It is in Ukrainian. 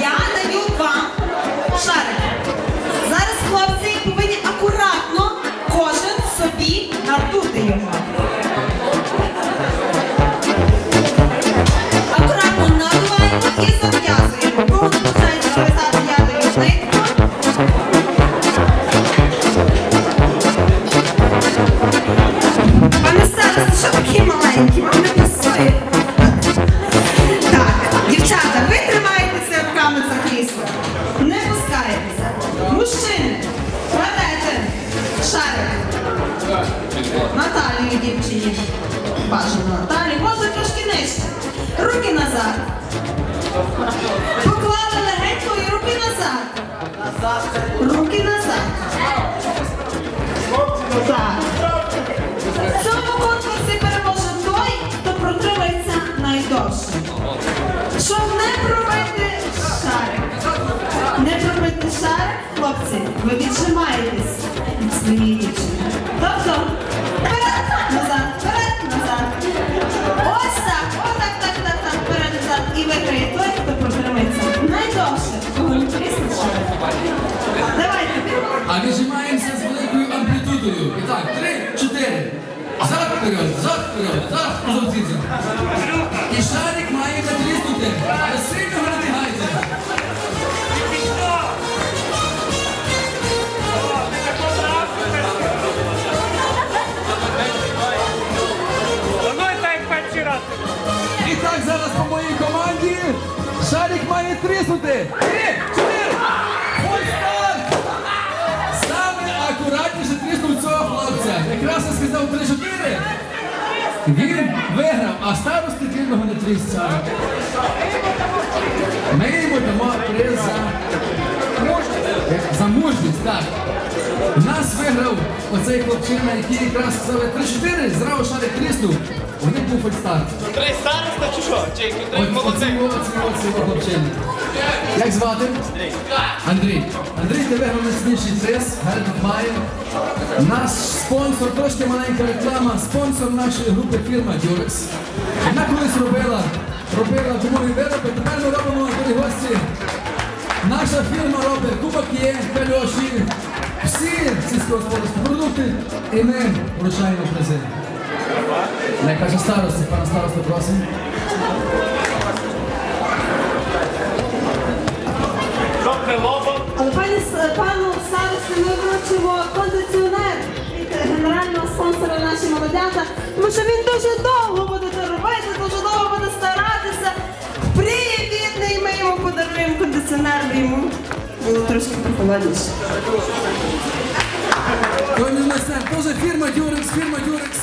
Я даю вам шарик. Зараз хлопці повинні акуратно кожен собі надути його. Акуратно надуваємо і зав'язуємо. Кого не бажаєте зав'язати, я даю нитку. Пане Сарас, що такі маленькі? Наталію дівчині. Бажано Наталі. Можна трошки нижче. Руки назад. Поклали легенько і руки назад. Руки назад. Так. Ви віджимаєтесь від своєї дівчини. Тобто, вперед, назад, вперед, назад. Ось так, ось так, так, так, так, вперед, назад. І виграє той, хто протримається найдовше. Давайте. А віджимаємося з великою амплітудою. І так, три, чотири. Зад вперед, зад вперед, зад позовціться. І шарик має натріснути, сильно так зараз по моїй команді шарик має тріснути. Три, чотири. Ось так. Саме акуратніше тріснув цього хлопця. Якраз я сказав три-чотири. Він виграв, а старости вільного не трісся. Ми йому дамо приз за мужність, так. Нас виграв оцей хлопчина, який якраз сказав 3-4, зразу шарик тріснув. Них був фольстарт. Три староста чи що? От- три молодий? Оці, оці, оці. Як звати? Андрій. Андрій, ти виграв найсильніший приз, Герберт Має. Наш спонсор, трошки маленька реклама, спонсор нашої групи фірма Дюрекс. Вона колись робила, робила гумові вироби, тепер ми робимо дорогі гості. Наша фірма робить кубаки, кальоші, всі сільськогосподарські продукти, і ми вручаємо призи. Каже старості, пана староста просимо. Пану старості ми вручимо кондиціонер від генерального спонсора наші молодята, тому що він дуже довго буде це робити, дуже довго буде старатися. Привітний, ми йому подаруємо кондиціонер, бо йому було трошки прохолодніше. Тоже фірма Дюрекс, фірма Дюрекс.